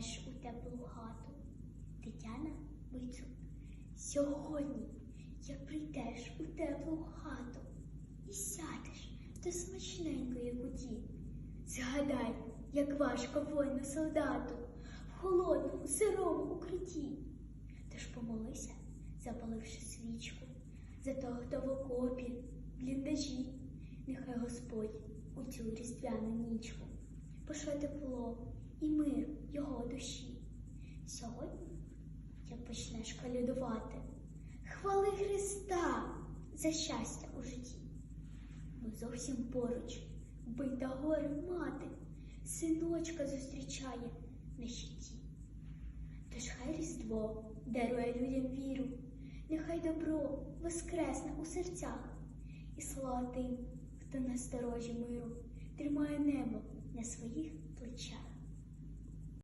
прийдеш у теплу хату. Тетяна Бойцук. Сьогодні, як прийдеш у теплу хату і сядеш до смачненької куті, згадай, як важко воїну солдату в холодному сирому укритті. Тож помолися, запаливши свічку, за того, хто в окопі, в бліндажі, нехай Господь у цю різдвяну нічку пошле тепло і мир його душі. Сьогодні, як почнеш колядувати, хвали Христа за щастя у житті. Бо зовсім поруч бита горем мати, синочка зустрічає на щиті. Тож хай Різдво дарує людям віру, нехай добро воскресне у серцях, і слава тим, хто на сторожі миру тримає небо на своїх плечах.